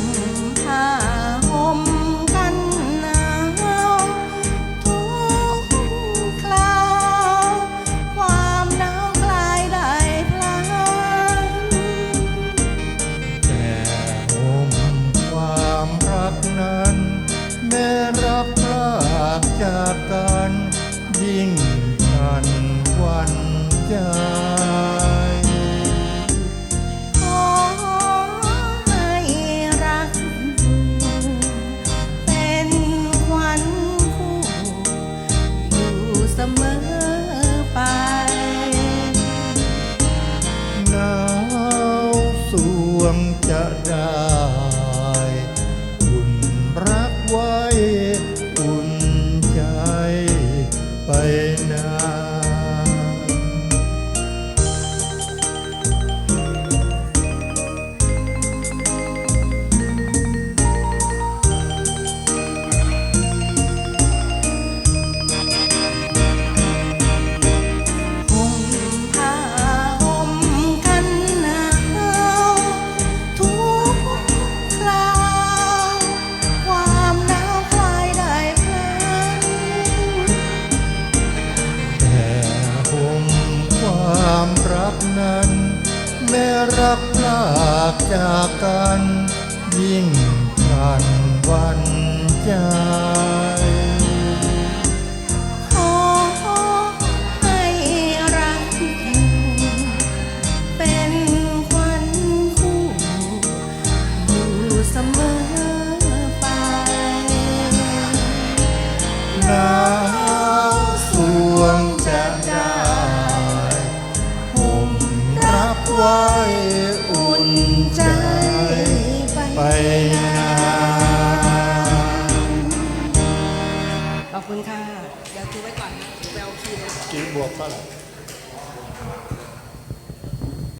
มผ้าห่มกันหนาวทุกคราว ความหนาวกลายได้พลางแต่ห่มความรักนั้น แม่รับพรากจากกัน ยิ่งกันวันยา cerdas รักลากจากกัน ยิ่งกันวันจาก ขอบคุณค่ะ เดี๋ยวคิวไว้ก่อนนะแววคิวคิวบวกเท่าไหร่